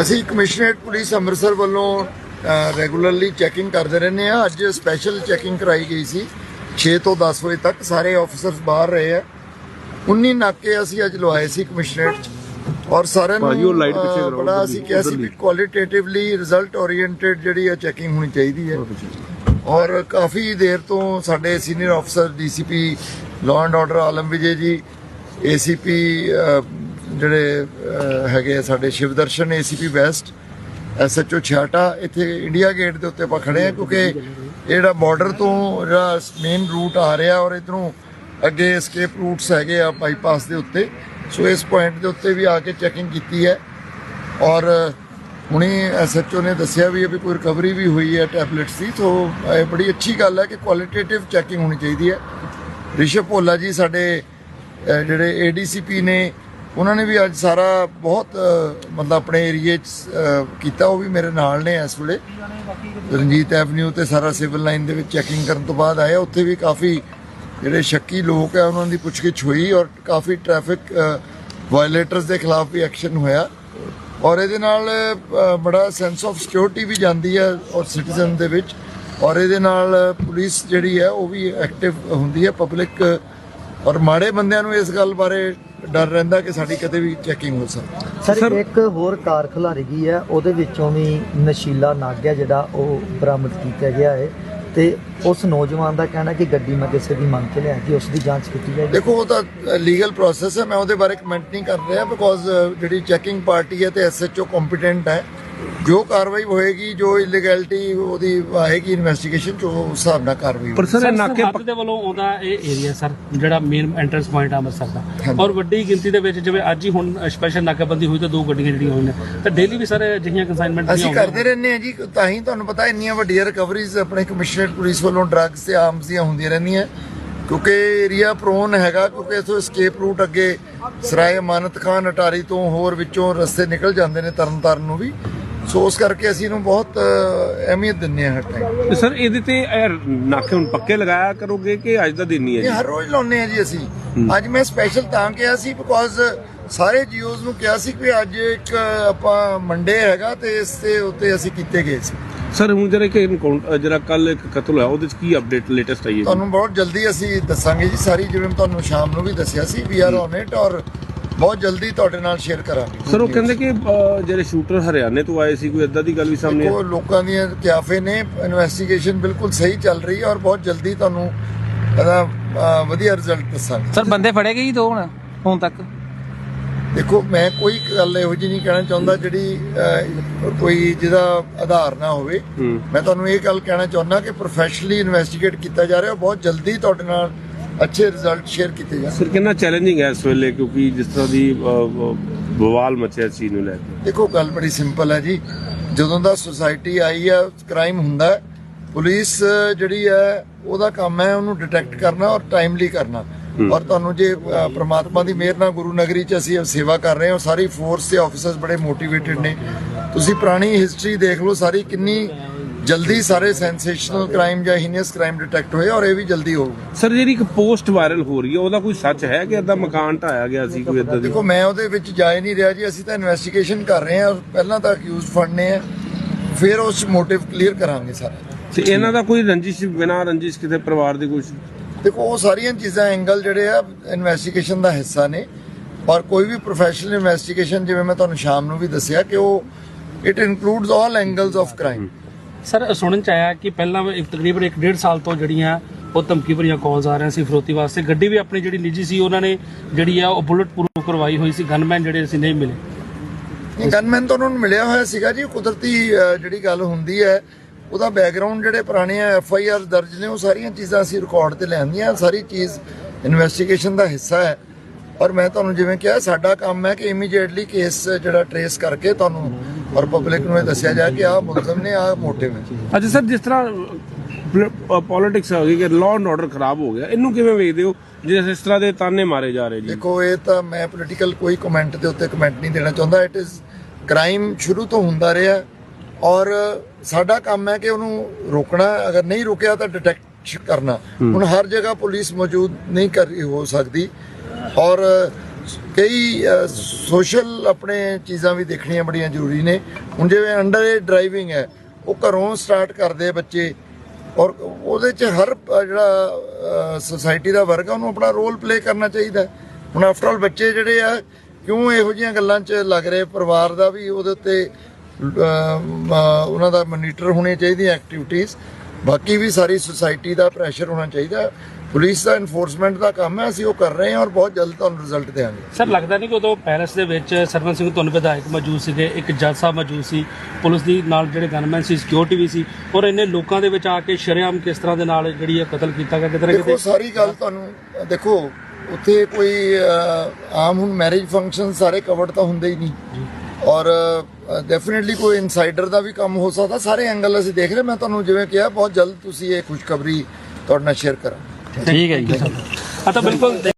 ਅਸੀਂ commissionerate police Amritsar ਵੱਲੋਂ regularly checking ਕਰਦੇ ਰਹਿੰਦੇ ਆ ਅੱਜ ਸਪੈਸ਼ਲ ਚੈਕਿੰਗ ਕਰਾਈ ਗਈ ਸੀ। 6 ਤੋਂ 10 ਵਜੇ ਤੱਕ ਸਾਰੇ ਆਫੀਸਰਸ ਬਾਹਰ ਰਹੇ ਆ। 19 ਨਾਕੇ ਅਸੀਂ ਅੱਜ ਲਵਾਏ ਸੀ ਕਮਿਸ਼ਨਰੇਟ। 'ਚ ਔਰ ਸਾਰਿਆਂ ਨੂੰ ਬੜਾ ਅਸੀਂ ਕਿਹਾ ਸੀ ਵੀ। ਕੁਆਲਿਟੇਟਿਵਲੀ ਰਿਜ਼ਲਟ ਓਰੀਐਂਟਡ ਜਿਹੜੀ ਆ ਚੈਕਿੰਗ ਹੋਣੀ ਚਾਹੀਦੀ ਹੈ। ਔਰ ਕਾਫੀ ਦੇਰ ਤੋਂ ਸਾਡੇ ਸੀਨੀਅਰ ਅਫਸਰ DCP law and order Alam Vijay ji ACP ਜਿਹੜੇ ਹੈਗੇ ਆ ਸਾਡੇ ਸ਼ਿਵਦਰਸ਼ਨ ਏਸੀਪੀ ਵੈਸਟ ਐਸਐਚਓ ਛਾਟਾ ਇੱਥੇ ਇੰਡੀਆ ਗੇਟ ਦੇ ਉੱਤੇ ਆਪਾਂ ਖੜੇ ਆ ਕਿਉਂਕਿ ਇਹ ਜਿਹੜਾ ਬਾਰਡਰ ਤੋਂ ਜਿਹੜਾ ਮੇਨ ਰੂਟ ਆ ਰਿਹਾ ਔਰ ਇਧਰੋਂ ਅੱਗੇ escape ਰੂਟਸ ਹੈਗੇ ਆ ਬਾਈਪਾਸ ਦੇ ਉੱਤੇ। ਸੋ ਇਸ ਪੁਆਇੰਟ ਦੇ ਉੱਤੇ ਵੀ ਆ ਕੇ ਚੈਕਿੰਗ ਕੀਤੀ ਹੈ। ਔਰ ਹੁਣੇ ਐਸਐਚਓ ਨੇ ਦੱਸਿਆ ਵੀ ਇਹ ਵੀ ਕੋਈ ਰਿਕਵਰੀ ਵੀ ਹੋਈ ਹੈ ਟੈਬਲੇਟਸ ਦੀ। ਸੋ ਇਹ ਬੜੀ ਅੱਛੀ ਗੱਲ ਹੈ ਕਿ ਕੁਆਲਿਟੇਟਿਵ ਚੈਕਿੰਗ ਹੋਣੀ ਚਾਹੀਦੀ ਹੈ। ਰਿਸ਼ਵ ਭੋਲਾ ਜੀ ਸਾਡੇ ਅਹ, ਜਿਹੜੇ ਏਡੀਸੀਪੀ ਨੇ ਉਹਨਾਂ ਨੇ ਵੀ ਅੱਜ ਸਾਰਾ ਬਹੁਤ ਮਤਲਬ ਆਪਣੇ ਏਰੀਏ 'ਚ ਕੀਤਾ, ਉਹ ਵੀ ਮੇਰੇ ਨਾਲ ਨੇ ਇਸ ਵੇਲੇ। ਰਣਜੀਤ ਐਵਨਿਊ ਤੇ ਸਾਰਾ ਸਿਵਲ ਲਾਈਨ ਦੇ ਵਿੱਚ ਚੈਕਿੰਗ ਕਰਨ ਤੋਂ ਬਾਅਦ ਆਏ ਉੱਥੇ ਵੀ ਕਾਫੀ ਜਿਹੜੇ ਸ਼ੱਕੀ ਲੋਕ ਆ, ਉਹਨਾਂ ਦੀ ਪੁੱਛਗਿੱਛ ਹੋਈ ਔਰ ਕਾਫੀ ਟ੍ਰੈਫਿਕ ਵਾਇਲੇਟਰਸ ਦੇ ਖਿਲਾਫ ਵੀ ਐਕਸ਼ਨ ਹੋਇਆ। ਔਰ ਇਹਦੇ ਨਾਲ ਬੜਾ ਸੈਂਸ ਆਫ ਸਿਕਿਉਰਿਟੀ ਵੀ ਜਾਂਦੀ ਹੈ ਔਰ ਸਿਟੀਜ਼ਨ ਦੇ ਵਿੱਚ। ਔਰ ਇਹਦੇ ਨਾਲ ਪੁਲਿਸ ਜਿਹੜੀ ਹੈ, ਉਹ ਵੀ ਐਕਟਿਵ ਹੁੰਦੀ ਹੈ ਪਬਲਿਕ ਔਰ ਮਾੜੇ ਬੰਦਿਆਂ ਨੂੰ ਇਸ ਗੱਲ ਬਾਰੇ ਡਰ ਰਹਿੰਦਾ ਕਿ ਸਾਡੀ ਕਦੇ ਵੀ ਚੈਕਿੰਗ ਹੋ ਸਕਦੀ। ਸਰ ਇੱਕ ਹੋਰ ਕਾਰ ਖਿਲਾਰੀ ਗਈ ਹੈ ਉਹਦੇ ਵਿੱਚੋਂ ਵੀ ਨਸ਼ੀਲਾ ਨਾਗਿਆ ਜਿਹੜਾ ਉਹ ਬਰਾਮਦ ਕੀਤਾ ਗਿਆ ਹੈ ਤੇ ਉਸ ਨੌਜਵਾਨ ਦਾ ਕਹਿਣਾ ਕਿ ਗੱਡੀ ਮੈਂ ਕਿਸੇ ਦੀ ਮੰਗ ਕੇ ਲਿਆ ਕਿ ਉਸ ਦੀ ਜਾਂਚ ਕੀਤੀ ਜਾਏਗੀ। ਦੇਖੋ ਉਹ ਤਾਂ ਲੀਗਲ ਪ੍ਰੋਸੈਸ ਹੈ ਮੈਂ ਉਹਦੇ ਬਾਰੇ ਕਮੈਂਟ ਨਹੀਂ ਕਰ ਰਿਹਾ ਬਿਕੋਜ਼ ਜਿਹੜੀ ਚੈਕਿੰਗ ਪਾਰਟੀ ਹੈ ਤੇ ਐਸਐਚਓ ਕੰਪੀਟੈਂਟ ਹੈ ਜੋ ਕਾਰਵਾਈ ਹੋਏਗੀ ਜੋ ਇਲੀਗੈਲਿਟੀ ਉਹਦੀ ਆਏਗੀ ਇਨਵੈਸਟੀਗੇਸ਼ਨ ਚ ਉਹ ਉਸ ਹਿਸਾਬ ਨਾਲ ਕਾਰਵਾਈ ਪਰ ਸਰ ਇਹ ਨਾਕੇ ਸਰਹੱਦ ਦੇ ਵੱਲੋਂ ਆਉਂਦਾ ਇਹ ਏਰੀਆ ਸਰ ਜਿਹੜਾ ਮੇਨ ਐਂਟਰੈਂਸ ਪੁਆਇੰਟ ਆ ਅੰਮ੍ਰਿਤਸਰ ਦਾ। ਔਰ ਵੱਡੀ ਗਿਣਤੀ ਦੇ ਵਿੱਚ ਜਿਵੇਂ ਅੱਜ ਹੀ ਹੁਣ ਸਪੈਸ਼ਲ ਨਾਕਾਬੰਦੀ ਹੋਈ ਤਾਂ ਦੋ ਗੱਡੀਆਂ ਜਿਹੜੀਆਂ ਹੋਈਆਂ ਤਾਂ ਡੇਲੀ ਵੀ ਸਰ ਅਜਿਹੀਆਂ ਕੰਸਾਈਨਮੈਂਟ ਅਸੀਂ ਕਰਦੇ ਰਹਿੰਦੇ ਹਾਂ ਜੀ ਤਾਂ ਹੀ ਤੁਹਾਨੂੰ ਪਤਾ ਇੰਨੀਆਂ ਵੱਡੀਆਂ ਰਿਕਵਰੀਜ਼ ਆਪਣੇ ਕਮਿਸ਼ਨਰੇਟ ਪੁਲਿਸ ਵੱਲੋਂ ਡਰੱਗਸ ਤੇ ਆਰਮਸ ਦੀਆਂ ਹੁੰਦੀਆਂ ਰਹਿੰਦੀਆਂ। ਕਿਉਂਕਿ ਏਰੀਆ ਪ੍ਰੋਨ ਹੈਗਾ ਕਿਉਂਕਿ ਇਥੋਂ escape ਰੂਟ ਅੱਗੇ ਸਰਾਏ ਅਮਾਨਤ ਖਾਨ ਅਟਾਰੀ ਤੋਂ ਹੋਰ ਵਿੱਚੋਂ ਰਸਤੇ ਨਿਕਲ ਜਾਂਦੇ ਨੇ ਤਰਨਤਾਰਨ ਨੂੰ ਵੀ। ਸੋ ਉਸ ਕਰਕੇ ਅਸੀਂ ਇਹਨੂੰ ਬਹੁਤ ਅਹ, ਅਹਿਮੀਅਤ ਦਿੰਦੇ ਹਾਂ ਹਰ ਟਾਈਮ ਤੇ ਸਰ ਇਹਦੇ ਤੇ ਇਹ ਨਾਕੇ ਹੁਣ ਪੱਕੇ ਲਗਾਇਆ ਕਰੋਗੇ ਕਿ ਅੱਜ ਦਾ ਦਿਨ ਹੀ ਹੈ ਜੀ? ਹਰ ਰੋਜ਼ ਲਾਉਂਦੇ ਆ ਜੀ ਅਸੀਂ। ਅੱਜ ਮੈਂ ਸਪੈਸ਼ਲ ਤਾਂ ਕਿਹਾ ਸੀ ਬਿਕੋਜ਼ ਸਾਰੇ ਜੀਓਜ਼ ਨੂੰ ਕਿਹਾ ਸੀ ਕਿ ਅੱਜ ਇੱਕ ਆਪਾਂ ਮੰਡੇ ਹੈਗਾ ਤੇ ਇਸ ਤੇ ਉੱਤੇ ਅਸੀਂ ਕੀਤੇ ਗਏ ਸੀ। ਸਰ ਹੁਣ ਜਿਹੜਾ ਕਿ ਜਿਹੜਾ ਕੱਲ ਇੱਕ ਕਤਲ ਹੋਇਆ ਉਹਦੇ ਚ ਕੀ ਅਪਡੇਟ ਲੇਟੈਸਟ ਆਈ ਹੈ? ਤੁਹਾਨੂੰ ਬਹੁਤ ਜਲਦੀ ਅਸੀਂ ਦੱਸਾਂਗੇ ਜੀ ਸਾਰੀ ਜਿਵੇਂ ਤੁਹਾਨੂੰ ਸ਼ਾਮ ਨੂੰ ਵੀ ਦੱਸਿਆ ਸੀ ਵੀ ਆਰ ਔਨ ਇਟ ਔਰ ਬਹੁਤ ਜਲਦੀ ਤੁਹਾਡੇ ਨਾਲ ਸ਼ੇਅਰ ਕਰਾਂਗੇ। ਸਰ ਉਹ ਕਹਿੰਦੇ ਕਿ ਜਿਹੜੇ ਸ਼ੂਟਰ ਹਰਿਆਣੇ ਤੋਂ ਆਏ ਸੀ ਕੋਈ ਇਦਾਂ ਦੀ ਗੱਲ ਵੀ ਸਾਹਮਣੇ ਆਈ? ਉਹ ਲੋਕਾਂ ਦੀਆਂ ਕਿਆਫੇ ਨੇ ਇਨਵੈਸਟੀਗੇਸ਼ਨ ਬਿਲਕੁਲ ਸਹੀ ਚੱਲ ਰਹੀ ਹੈ ਔਰ ਬਹੁਤ ਜਲਦੀ ਤੁਹਾਨੂੰ ਇਹਦਾ ਅ, ਵਧੀਆ ਰਿਜ਼ਲਟ ਦੱਸਾਂਗੇ। ਸਰ ਬੰਦੇ ਫੜੇ ਗਏ ਜੀ ਦੋ ਹੁਣ ਹੁਣ ਤੱਕ? ਦੇਖੋ ਮੈਂ ਕੋਈ ਗੱਲ ਇਹੋ ਜਿਹੀ ਨਹੀਂ ਕਹਿਣਾ ਚਾਹੁੰਦਾ ਜਿਹੜੀ ਕੋਈ ਜਿਹਦਾ ਆਧਾਰ ਨਾ ਹੋਵੇ। ਹੂੰ। ਮੈਂ ਤੁਹਾਨੂੰ ਇਹ ਗੱਲ ਕਹਿਣਾ ਚਾਹੁੰਦਾ ਕਿ ਪ੍ਰੋਫੈਸ਼ਨਲੀ ਇਨਵੈਸਟੀਗੇਟ ਕੀਤਾ ਜਾ ਰਿਹਾ ਬਹੁਤ ਜਲਦੀ ਤੁਹਾਡੇ ਨਾਲ ਅੱਛੇ ਰਿਜ਼ਲਟ ਸ਼ੇਅਰ ਕੀਤੇ ਜਾਣਗੇ ਸਰ ਕਿੰਨਾ ਚੈਲੰਜਿੰਗ ਹੈ ਇਸ ਵੇਲੇ? ਕਿਉਂਕਿ ਜਿਸ ਤਰ੍ਹਾਂ ਦੀ ਬਵਾਲ ਮਚਿਆ ਇਸ ਚੀਜ਼ ਨੂੰ ਲੈ ਕੇ। ਦੇਖੋ ਗੱਲ ਬੜੀ ਸਿੰਪਲ ਹੈ ਜੀ। ਜਦੋਂ ਦਾ ਸੁਸਾਇਟੀ ਆਈ ਹੈ ਕ੍ਰਾਈਮ ਹੁੰਦਾ ਪੁਲਿਸ ਜਿਹੜੀ ਹੈ ਉਹਦਾ ਕੰਮ ਹੈ ਉਹਨੂੰ ਡਿਟੈਕਟ ਕਰਨਾ ਔਰ ਟਾਈਮਲੀ ਕਰਨਾ। ਔਰ ਤੁਹਾਨੂੰ ਜੇ ਪ੍ਰਮਾਤਮਾ ਦੀ ਮਿਹਰ ਨਾਲ ਗੁਰੂ ਨਗਰੀ ਚ ਅਸੀਂ ਸੇਵਾ ਕਰ ਰਹੇ ਹਾਂ ਸਾਰੀ ਫੋਰਸ ਤੇ ਆਫੀਸਰਸ ਬੜੇ ਮੋਟੀਵੇਟਿਡ ਨੇ। ਤੁਸੀਂ ਪੁਰਾਣੀ ਹਿਸਟਰੀ ਦੇਖ ਲਓ ਸਾਰੀ ਕਿੰਨੀ ਜਲਦੀ ਸਾਰੇ ਸੈਂਸੇਸ਼ਨਲ ਕ੍ਰਾਈਮ ਜਾਂ ਹੀਨੀਅਸ ਕ੍ਰਾਈਮ ਡਿਟੈਕਟ ਹੋਏ ਔਰ ਇਹ ਵੀ ਜਲਦੀ ਹੋਊਗਾ ਸਰ ਜਿਹੜੀ ਇੱਕ ਪੋਸਟ ਵਾਇਰਲ ਹੋ ਰਹੀ ਹੈ ਉਹਦਾ ਕੋਈ ਸੱਚ ਹੈ ਕਿ ਇਦਾਂ ਮਕਾਨ ਢਾਇਆ ਗਿਆ ਸੀ ਕੋਈ ਇਦਾਂ ਦੀ? ਦੇਖੋ ਮੈਂ ਉਹਦੇ ਵਿੱਚ ਜਾ ਹੀ ਨਹੀਂ ਰਿਹਾ ਜੀ। ਅਸੀਂ ਤਾਂ ਇਨਵੈਸਟੀਗੇਸ਼ਨ ਕਰ ਰਹੇ ਹਾਂ। ਔਰ ਪਹਿਲਾਂ ਤਾਂ ਅਕਿਊਜ਼ ਫੜਨੇ ਆ। ਫਿਰ ਉਸ ਮੋਟਿਵ ਕਲੀਅਰ ਕਰਾਂਗੇ ਸਾਰਾ। ਤੇ ਇਹਨਾਂ ਦਾ ਕੋਈ ਰੰਜਿਸ਼ ਬਿਨਾਂ ਰੰਜਿਸ਼ ਕਿਤੇ ਪਰਿਵਾਰ ਦੀ ਕੁਝ ਦੇਖੋ ਉਹ ਸਾਰੀਆਂ ਚੀਜ਼ਾਂ ਐਂਗਲ ਜਿਹੜੇ ਆ ਇਨਵੈਸਟੀਗੇਸ਼ਨ ਦਾ ਹਿੱਸਾ ਨੇ। ਔਰ ਕੋਈ ਵੀ ਪ੍ਰੋਫੈਸ਼ਨਲ ਇਨਵੈਸਟੀਗੇਸ਼ਨ ਜਿਵੇਂ ਮੈਂ ਤੁਹਾਨੂੰ ਸ਼ਾਮ ਨੂੰ ਵੀ ਦੱਸਿਆ ਕਿ ਉਹ it includes all angles of crime sir, ਸੁਣਨ ਚ ਆਇਆ ਕਿ ਪਹਿਲਾਂ ਇੱਕ ਤਕਰੀਬਨ 1.5 ਸਾਲ ਤੋਂ ਜਿਹੜੀਆਂ ਉਹ ਧਮਕੀ ਭਰੀਆਂ ਕਾਲਸ ਆ ਰਹੀਆਂ ਸੀ ਫਰੋਤੀ ਵਾਸਤੇ। ਗੱਡੀ ਵੀ ਆਪਣੀ ਜਿਹੜੀ ਨਿੱਜੀ ਸੀ, ਉਹਨਾਂ ਨੇ ਜਿਹੜੀ ਆ ਉਹ ਬੁਲਟ ਪ੍ਰੂਫ ਕਰਵਾਈ ਹੋਈ ਸੀ। ਗਨਮੈਨ ਜਿਹੜੇ ਅਸੀਂ ਨਹੀਂ ਮਿਲੇ। ਗਨਮੈਨ ਤਾਂ ਉਹਨਾਂ ਨੂੰ ਮਿਲਿਆ ਹੋਇਆ ਸੀਗਾ ਜੀ। ਕੁਦਰਤੀ ਜਿਹੜੀ ਗੱਲ ਹੁੰਦੀ ਹੈ, ਉਹਦਾ ਬੈਕਗ੍ਰਾਉਂਡ ਜਿਹੜੇ ਪੁਰਾਣੇ ਐਫ ਆਈ ਆਰ ਦਰਜ ਨੇ, ਉਹ ਸਾਰੀਆਂ ਚੀਜ਼ਾਂ ਅਸੀਂ ਰਿਕਾਰਡ ਤੇ ਲੈਂਦੀਆਂ ਸਾਰੀ ਚੀਜ਼ ਇਨਵੈਸਟੀਗੇਸ਼ਨ ਦਾ ਹਿੱਸਾ ਹੈ। ਔਰ ਮੈਂ ਤੁਹਾਨੂੰ ਜਿਵੇਂ ਕਿਹਾ ਸਾਡਾ ਕੰਮ ਹੈ ਕਿ ਇਮੀਡੀਏਟਲੀ ਕੇਸ ਜਿਹੜਾ ਟਰੇਸ ਕਰਕੇ ਤੁਹਾਨੂੰ ਔਰ ਪਬਲਿਕ ਨੂੰ ਇਹ ਦੱਸਿਆ ਜਾਏ ਕਿ ਆਹ ਮੁਲਜ਼ਮ ਨੇ ਆਹ ਮੋਟਿਵ ਹੈ ਅੱਛਾ ਸਰ ਜਿਸ ਤਰ੍ਹਾਂ ਪੋਲਿਟਿਕਸ ਹੋ ਗਈ ਕਿ ਲਾਅ ਐਂਡ ਆਰਡਰ ਖਰਾਬ ਹੋ ਗਿਆ ਇਹਨੂੰ ਕਿਵੇਂ ਵੇਖਦੇ ਹੋ? ਜਿਸ ਇਸ ਤਰ੍ਹਾਂ ਦੇ ਤਾਨੇ ਮਾਰੇ ਜਾ ਰਹੇ ਜੀ। ਦੇਖੋ ਇਹ ਤਾਂ ਮੈਂ ਪੋਲੀਟੀਕਲ ਕੋਈ ਕਮੈਂਟ ਦੇ ਉੱਤੇ ਕਮੈਂਟ ਨਹੀਂ ਦੇਣਾ ਚਾਹੁੰਦਾ। ਇਟ ਇਜ਼ ਕ੍ਰਾਈਮ ਸ਼ੁਰੂ ਤੋਂ ਹੁੰਦਾ ਰਿਹਾ ਔਰ ਸਾਡਾ ਕੰਮ ਹੈ ਕਿ ਉਹਨੂੰ ਰੋਕਣਾ। ਅਗਰ ਨਹੀਂ ਰੁਕਿਆ ਤਾਂ ਡਿਟੈਕਟ ਕਰਨਾ। ਹੁਣ ਹਰ ਜਗ੍ਹਾ ਪੁਲਿਸ ਮੌਜੂਦ ਨਹੀਂ ਕਰ ਹੋ ਸਕਦੀ। ਔਰ ਕਈ ਸੋਸ਼ਲ ਆਪਣੇ ਚੀਜ਼ਾਂ ਵੀ ਦੇਖਣੀਆਂ ਬੜੀਆਂ ਜ਼ਰੂਰੀ ਨੇ। ਹੁਣ ਜਿਵੇਂ ਅੰਡਰ ਏਜ ਡਰਾਈਵਿੰਗ ਹੈ, ਉਹ ਘਰੋਂ ਸਟਾਰਟ ਕਰਦੇ ਬੱਚੇ। ਔਰ ਉਹਦੇ ਚ ਹਰ ਜਿਹੜਾ ਸੋਸਾਇਟੀ ਦਾ ਵਰਗ ਆ, ਉਹਨੂੰ ਆਪਣਾ ਰੋਲ ਪਲੇ ਕਰਨਾ ਚਾਹੀਦਾ। ਹੁਣ ਆਫਟਰ ਆਲ ਬੱਚੇ ਜਿਹੜੇ ਆ, ਕਿਉਂ ਇਹੋ ਜਿਹੀਆਂ ਗੱਲਾਂ 'ਚ ਲੱਗ ਰਹੇ? ਪਰਿਵਾਰ ਦਾ ਵੀ ਉਹਦੇ ਉੱਤੇ ਉਹਨਾਂ ਦਾ ਮੋਨੀਟਰ ਹੋਣੀ ਚਾਹੀਦੀਆਂ ਐਕਟੀਵਿਟੀਜ਼ ਬਾਕੀ ਵੀ ਸਾਰੀ ਸੁਸਾਇਟੀ ਦਾ ਪ੍ਰੈਸ਼ਰ ਹੋਣਾ ਚਾਹੀਦਾ। ਪੁਲਿਸ ਦਾ ਇਨਫੋਰਸਮੈਂਟ ਦਾ ਕੰਮ ਹੈ ਅਸੀਂ ਉਹ ਕਰ ਰਹੇ ਹਾਂ ਔਰ ਬਹੁਤ ਜਲਦ ਤੁਹਾਨੂੰ ਰਿਜ਼ਲਟ ਦੇਵਾਂਗੇ। ਸਰ ਲੱਗਦਾ ਨਹੀਂ ਕਿ ਉਦੋਂ ਪੈਰਿਸ ਦੇ ਵਿੱਚ ਸਰਵਨ ਸਿੰਘ ਤੁਹਾਨੂੰ ਵਿਧਾਇਕ ਮੌਜੂਦ ਸੀਗੇ ਇੱਕ ਜੱਜ ਸਾਹਿਬ ਮੌਜੂਦ ਸੀ ਪੁਲਿਸ ਦੀ ਨਾਲ ਜਿਹੜੇ ਗਨਮੈਨ ਸੀ ਸਿਕਿਉਰਿਟੀ ਵੀ ਸੀ ਔਰ ਇੰਨੇ ਲੋਕਾਂ ਦੇ ਵਿੱਚ ਆ ਕੇ ਸ਼ਰੇਆਮ ਕਿਸ ਤਰ੍ਹਾਂ ਦੇ ਨਾਲ ਜਿਹੜੀ ਹੈ ਕਤਲ ਕੀਤਾ ਗਿਆ ਕਿਤੇ ਨਾ ਦੇਖੋ ਕਿਤੇ ਸਾਰੀ ਗੱਲ ਤੁਹਾਨੂੰ ਦੇਖੋ ਉੱਥੇ ਕੋਈ ਆਮ ਹੁਣ ਮੈਰਿਜ ਫੰਕਸ਼ਨ ਸਾਰੇ ਕਵਰਡ ਤਾਂ ਹੁੰਦੇ ਹੀ ਨਹੀਂ। ਔਰ ਡੈਫੀਨਿਟਲੀ ਕੋਈ ਇਨਸਾਈਡਰ ਦਾ ਵੀ ਕੰਮ ਹੋ ਸਕਦਾ। ਸਾਰੇ ਐਂਗਲ ਅਸੀਂ ਦੇਖ ਰਹੇ ਮੈਂ ਤੁਹਾਨੂੰ ਜਿਵੇਂ ਕਿਹਾ ਬਹੁਤ ਜਲਦ ਤੁਸੀਂ ਇਹ ਖੁਸ਼ਖਬਰੀ ਤੁਹਾਡੇ ਨਾਲ ਸ਼ੇਅਰ ਕਰਾਂ ਠੀਕ ਹੈ ਜੀ। ਆ ਤਾਂ ਬਿਲਕੁਲ।